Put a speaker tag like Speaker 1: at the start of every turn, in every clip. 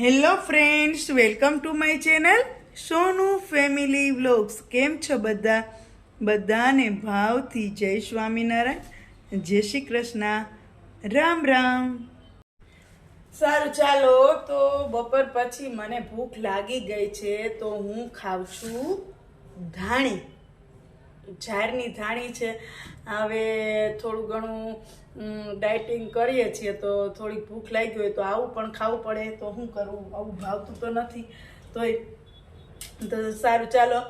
Speaker 1: Hello friends, welcome to my channel Sonu family vlogs. કેમ છો બધા? બધાને ભાવથી જય સ્વામિનારાયણ, જય શ્રી કૃષ્ણ. રામ રામ. સારું, ચાલો. તો બપોર પછી મને ભૂખ લાગી ગઈ છે, તો હું ખાઉં છું ધાણી. ઝાડની ધાણી છે. હવે થોડું ઘણું ડાયટિંગ કરીએ છીએ તો થોડી ભૂખ લાગી હોય તો આવું પણ ખાવું પડે. તો શું કરવું આવું ભાવતું તો નથી. તોય, તો સારું, ચાલો.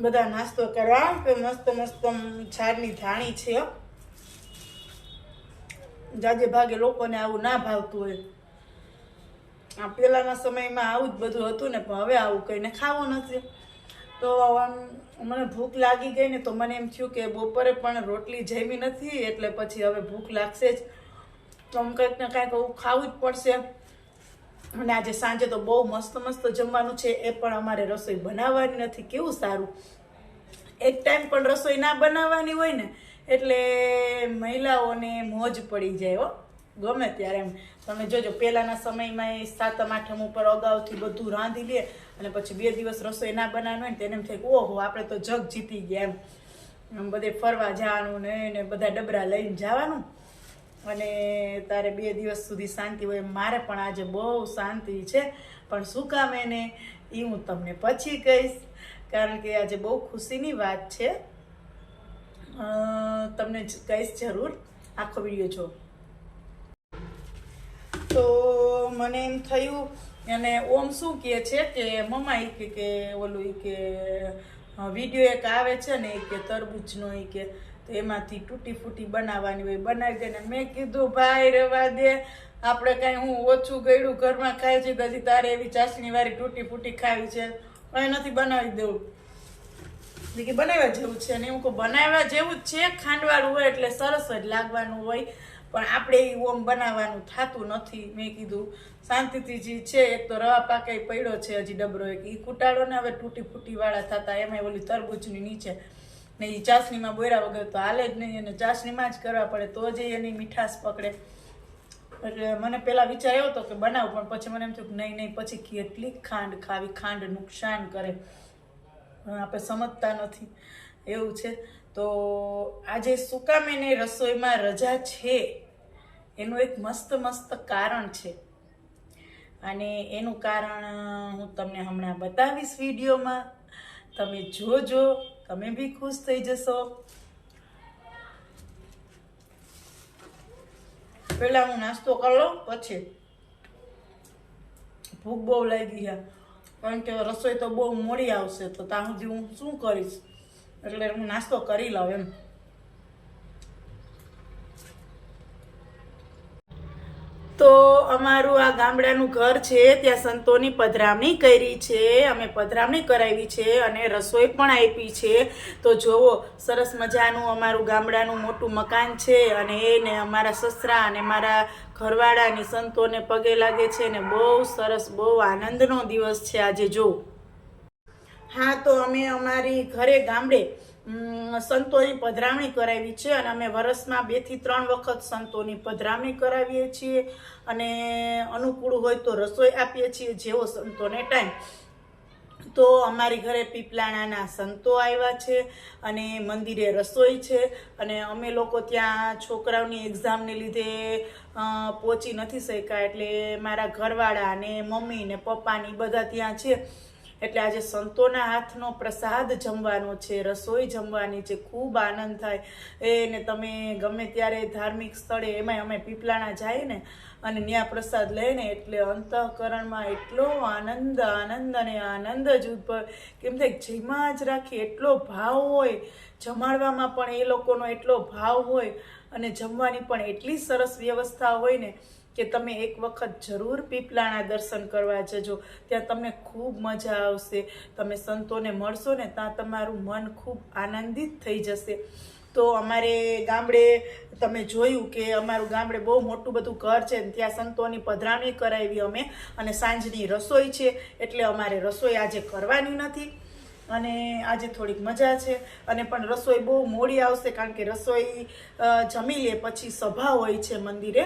Speaker 1: બધા નાસ્તો કરવા? કે મસ્ત મસ્ત ઝાડની ધાણી છે. જાજે ભાગે લોકોને આવું ના ભાવતું હોય. આ પહેલાના સમયમાં આવું જ બધું હતું ને, પણ હવે આવું કહીને ખાવું નથી. તો આમ મને ભૂખ લાગી ગઈ ને તો મને એમ થયું કે બપોરે પણ રોટલી જમી નથી, એટલે પછી હવે ભૂખ લાગશે જ. તો આમ કંઈક ને કાંઈક એવું ખાવું જ પડશે. અને આજે સાંજે તો બહુ મસ્ત મસ્ત જમવાનું છે, એ પણ અમારે રસોઈ બનાવવાની નથી, કેવું સારું. એક ટાઈમ પણ રસોઈ ના બનાવવાની હોય ને, એટલે મહિલાઓને મોજ પડી જાય હો. ગમે ત્યારે એમ. તમે જોજો, પહેલાંના સમયમાં એ સાતમ, આઠમ ઉપર અગાઉથી બધું રાંધી લે અને પછી બે દિવસ રસોઈ ના બનાવવાનું હોય ને તેને એમ થાય ઓહો, આપણે તો જગ જીતી ગયા એમ. બધે ફરવા જવાનું ને એને બધા ડબરા લઈને જવાનું. અને તારે બે દિવસ સુધી શાંતિ હોય મારે પણ આજે બહુ શાંતિ છે. પણ શું કામ એને? એ હું તમને પછી કહીશ. કારણ કે આજે બહુ ખુશીની વાત છે. તમને કહીશ જરૂર. આખો વીડિયો જો તો મને એમ થયું, અને ઓમ શું કહે છે કે, મમ્મા એ કે ઓલું એ કે વીડિયો એક આવે છે ને એ કે તરબૂચનો એ કે, તો એમાંથી તૂટી ફૂટી બનાવવાની હોય, બનાવી દે ને. મેં કીધું, ભાઈ, રવા દે, આપણે કાંઈ હું ઓછું ગયડું ઘરમાં ખાય છે હજી તારે એવી ચાસણી વાળી તૂટી ફૂટી ખાવી છે કંઈ નથી બનાવી દેવું કે બનાવ્યા જેવું છે અને એવું કહું બનાવ્યા જેવું જ છે, ખાંડવાળું હોય એટલે સરસ જ લાગવાનું હોય. પણ આપણે એ ઓમ બનાવવાનું થતું નથી. મેં કીધું, શાંતિથી જે છે, એક તો રવા પાકે પડ્યો છે હજી ડબરો એક. એ કૂટાડો ને હવે તૂટી ફૂટી વાળા થતા એમાં ઓલી તરબૂચની નીચે. ને એ ચાસણીમાં બોયરા વગર તો હાલે જ નહીં અને ચાસણીમાં જ કરવા પડે, તો જ એની મીઠાશ પકડે. એટલે મને પહેલાં વિચાર એવો હતો કે બનાવું, પણ પછી મને એમ થયું કે નહીં નહીં, પછી કેટલી ખાંડ ખાવી, ખાંડ નુકસાન કરે. આપણે સમજતા નથી. એવું છે. તો આજે સુકામેને રસોઈમાં રજા છે. એનું એક મસ્ત મસ્ત કારણ છે. અને એનું કારણ હું તમને હમણાં બતાવીશ વિડીયોમાં. તમે જોજો, તમે બી ખુશ થઈ જશો. પહેલા હું નાસ્તો કરી પછી. ભૂખ બહુ લાગી ગયા કારણ કે રસોઈ તો બહુ મોડી આવશે, તો ત્યાં સુધી હું શું કરીશ? એટલે હું નાસ્તો કરી લઉં એમ. તો અમારું આ ગામડાનું ઘર છે, ત્યાં સંતોની પધરામણી કરી છે, અમે પધરામણી કરાવી છે અને રસોઈ પણ આપી છે. તો જુઓ સરસ મજાનું અમારું ગામડાનું મોટું મકાન છે અને એને અમારા સસરા અને મારા ઘરવાળાની સંતોને પગે લાગે છે ને બહુ સરસ, બહુ આનંદનો દિવસ છે આજે, જો. હા, તો અમે અમારી ઘરે ગામડે સંતોની પધરામણી કરાવી છે અને અમે વરસમાં બેથી ત્રણ વખત સંતોની પધરામણી કરાવીએ છીએ અને અનુકૂળ હોય તો રસોઈ આપીએ છીએ જેવો સંતોને ટાઈમ. તો અમારી ઘરે પીપલાણાના સંતો આવ્યા છે અને મંદિરે રસોઈ છે અને અમે લોકો ત્યાં છોકરાઓની એક્ઝામને લીધે પહોંચી નથી શક્યા એટલે મારા ઘરવાળા અને મમ્મી ને પપ્પાની બધા ત્યાં છે. એટલે આજે સંતોના હાથનો પ્રસાદ જમવાનો છે, રસોઈ જમવાની છે, ખૂબ આનંદ થાય. એને તમે ગમે ત્યારે ધાર્મિક સ્થળે, એમાંય અમે પીપલાણા જાય ને, અને ત્યાં પ્રસાદ લઈને એટલે અંતઃકરણમાં એટલો આનંદ આનંદ અને આનંદ જ ઉદ્ભવ. કેમ થાય જેમાં જ રાખી એટલો ભાવ હોય, જમાડવામાં પણ એ લોકોનો એટલો ભાવ હોય, અને જમવાની પણ એટલી સરસ વ્યવસ્થા હોય ને કે તમે એક વખત જરૂર પીપલાણા દર્શન કરવા જજો. ત્યાં તમને ખૂબ મજા આવશે. તમે સંતોને મળશો ને ત્યાં તમારું મન ખૂબ આનંદિત થઈ જશે. તો અમારે ગામડે તમે જોયું કે અમારું ગામડે બહુ મોટું બધું ઘર છે ત્યાં સંતોની પધરામણી કરાવી અમે અને સાંજની રસોઈ છે એટલે અમારે રસોઈ આજે કરવાની નથી. અને આજે થોડીક મજા છે. અને પણ રસોઈ બહુ મોડી આવશે કારણ કે રસોઈ જમી લે પછી સભા હોય છે મંદિરે.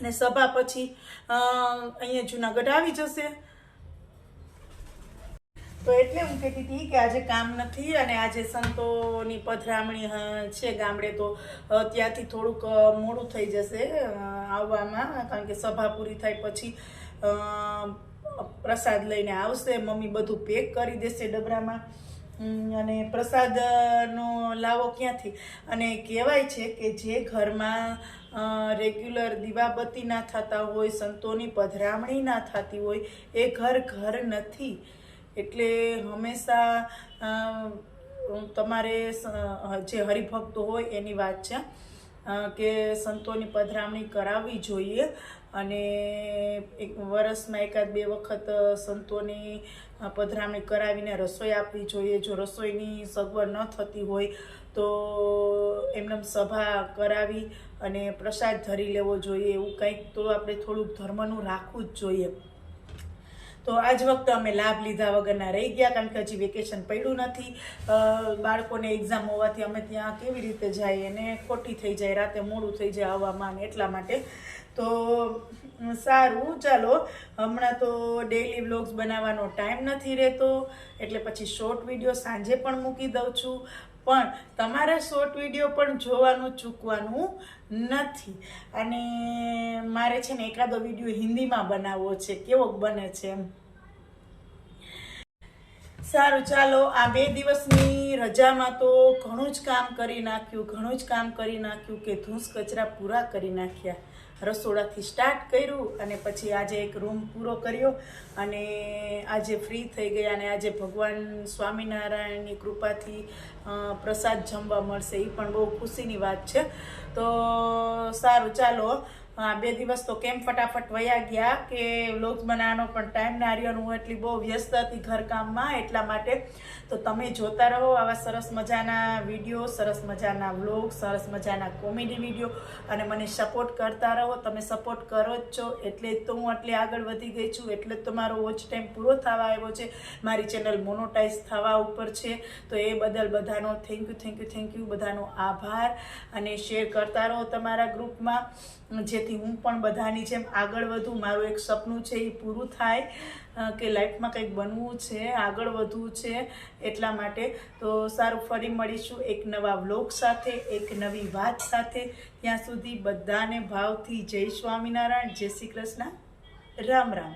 Speaker 1: અને સભા પછી અહીંયા જુનાગઢ આવી જશે. તો એટલે હું કહેતી હતી કે આજે કામ નથી અને આજે સંતોની પધરામણી છે ગામડે, તો ત્યાંથી થોડુંક મોડું થઈ જશે આવવામાં, કારણ કે સભા પૂરી થાય પછી પ્રસાદ લઈને આવશે, મમ્મી બધું પેક કરી દેશે ડબરામાં. અને પ્રસાદનો લાવો ક્યાંથી? અને કહેવાય છે કે જે ઘરમાં રેગ્યુલર દીવાબત્તી ના થતા હોય, સંતોની પધરામણી ના થતી હોય, એ ઘર ઘર નથી. એટલે હંમેશા તમારે જે હરિભક્તો હોય એની વાત છે કે સંતોની પધરામણી કરાવવી જોઈએ. અને એક વરસમાં એકાદ બે વખત સંતોની પધરામણી કરાવીને રસોઈ આપવી જોઈએ. જો રસોઈની સગવડ ન થતી હોય, તો એમને સભા કરાવી અને પ્રસાદ ધરી લેવો જોઈએ. એવું કંઈક તો આપણે થોડુંક ધર્મનું રાખવું જ જોઈએ. તો આજ વખતે અમે લાભ લીધા વગરના રહી ગયા, કારણ કે હજી વેકેશન પડ્યું નથી. બાળકોને એક્ઝામ હોવાથી અમે ત્યાં કેવી રીતે જઈએ અને ખોટી થઈ જાય, રાતે મોડું થઈ જાય આવવામાં એટલા માટે. તો સારું, ચાલો. હમણાં તો ડેઈલી વ્લોગ્સ બનાવવાનો ટાઈમ નથી રહેતો, એટલે પછી શોર્ટ વીડિયો સાંજે પણ મૂકી દઉં છું. પણ તમારા શોર્ટ વીડિયો પણ જોવાનું, ચૂકવાનું નથી. અને મારે છે ને એકાદો વીડિયો હિન્દીમાં બનાવવો છે. કેવો બને છે એમ. સારું, ચાલો, આ બે દિવસની રજામાં તો ઘણું જ કામ કરી નાખ્યું, ઘણું જ કામ કરી નાખ્યું કે ધૂસ કચરા પૂરા કરી નાખ્યા. રસોડાથી સ્ટાર્ટ કર્યું અને પછી આજે એક રૂમ પૂરો કર્યો અને આજે ફ્રી થઈ ગયા અને આજે ભગવાન સ્વામિનારાયણની કૃપાથી પ્રસાદ જમવા મળશે. એ પણ બહુ ખુશીની વાત છે. તો સારું, ચાલો. હા બે દિવસ તો કેમ ફટાફટ વયા ગયા કે વ્લોગ્સ બનાવવાનો પણ ટાઈમ ના રહ્યો હું એટલી બહુ વ્યસ્ત હતી ઘરકામમાં એટલા માટે. તો તમે જોતા રહો આવા સરસ મજાના વીડિયો સરસ મજાના વ્લોગ સરસ મજાના કોમેડી વીડિયો અને મને સપોર્ટ કરતા રહો. તમે સપોર્ટ કરો જ છો. એટલે તો હું આટલી આગળ વધી ગઈ છું. એટલે જ તો મારો વોચ ટાઈમ પૂરો થવા આવ્યો છે. મારી ચેનલ મોનોટાઈઝ થવા ઉપર છે. તો એ બદલ બધાનો thank you thank you thank you બધાનો આભાર. અને શેર કરતા રહો તમારા ગ્રુપમાં જેથી હું પણ બધાની જેમ આગળ વધું, મારું એક સપનું છે એ પૂરું થાય કે લાઈફમાં કંઈક બનવું છે, આગળ વધવું છે એટલા માટે. તો સારું, ફરી મળીશું એક નવા વ્લોગ સાથે, એક નવી વાત સાથે. ત્યાં સુધી બધાને ભાવથી જય સ્વામિનારાયણ, જય શ્રી કૃષ્ણ. રામ રામ.